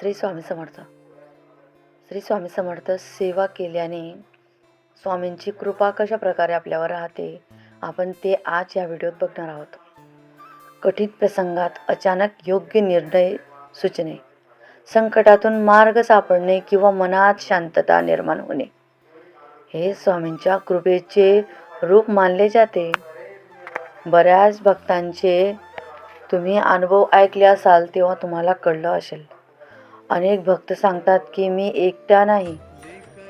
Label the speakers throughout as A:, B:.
A: श्री स्वामी समर्थ. श्री स्वामी समर्थ सेवा केल्याने स्वामींची कृपा कशा प्रकारे आपल्यावर राहते आपण ते आज या व्हिडिओत बघणार आहोत. कठीण प्रसंगात अचानक योग्य निर्णय सुचणे संकटातून मार्ग सापडणे किंवा मनात शांतता निर्माण होणे हे स्वामींच्या कृपेचे रूप मानले जाते. बऱ्याच भक्तांचे तुम्ही अनुभव ऐकले असाल तेव्हा तुम्हाला कळलं असेल. अनेक भक्त सांगतात की मी एकटा नाही.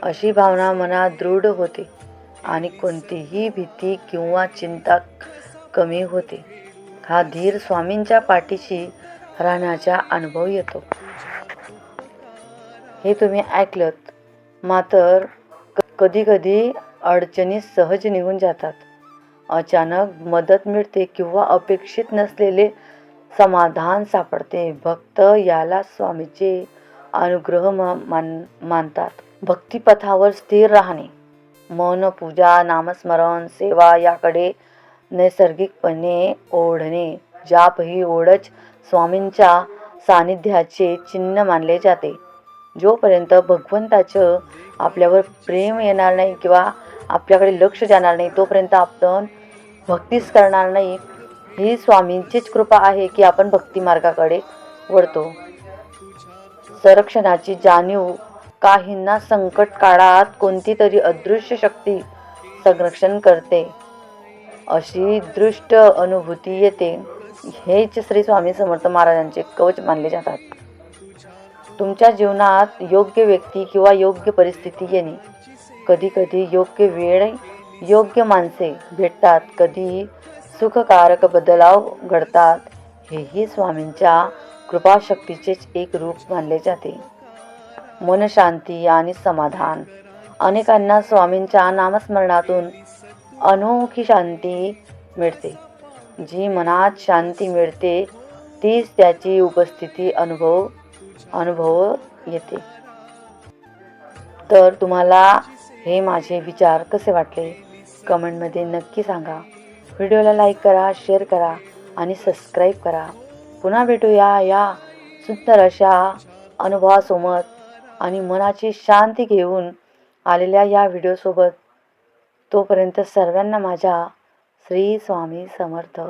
A: अशी भावना मनात दृढ होते आणि कोणतीही भीती किंवा चिंता कमी होते. हा धीर स्वामींच्या पाठीशी राहण्याचा अनुभव येतो. हे तुम्ही ऐकलत मात्र कधी कधी अडचणी सहज निघून जातात. अचानक मदत मिळते किंवा अपेक्षित नसलेले समाधान सापडते. भक्त याला स्वामीचे अनुग्रह मान मानतात. भक्तिपथावर स्थिर राहणे. मन पूजा नामस्मरण सेवा याकडे नैसर्गिकपणे ओढणे. जाप ही ओढच स्वामींच्या सानिध्याचे चिन्ह मानले जाते. जोपर्यंत भगवंताचं आपल्यावर प्रेम येणार नाही किंवा आपल्याकडे लक्ष जाणार नाही तोपर्यंत आपण भक्तीच करणार नाही. ही स्वामींचीच कृपा आहे की आपण भक्ती मार्गाकडे वळतो. संरक्षणाची जाणीव काहींना संकट काळात कोणती तरी अदृश्य शक्ती संरक्षण करते. अशी दृष्ट अनुभूती येते. हेच श्री स्वामी समर्थ महाराजांचे कवच मानले जातात. तुमच्या जीवनात योग्य व्यक्ती किंवा योग्य परिस्थिती येणे. कधी कधी योग्य वेळ योग्य माणसे भेटतात. कधी सुखकारक बदलाव घडतात हेही स्वामींच्या कृपाशक्तीचेच एक रूप मानले जाते. मनशांती आणि समाधान. अनेकांना स्वामींच्या नामस्मरणातून अनोखी शांती मिळते. जी मनात शांती मिळते तीच त्याची उपस्थिती अनुभव अनुभव येते. तर तुम्हाला हे माझे विचार कसे वाटले? कमेंटमध्ये नक्की सांगा. व्हिडिओला लाईक करा शेअर करा आणि सबस्क्राईब करा. पुन्हा भेटूया या सुंदर अशा अनुभवासोबत आणि मनाची शांती घेऊन आलेल्या या व्हिडिओसोबत. तोपर्यंत सर्वांना माझ्या श्री स्वामी समर्थ.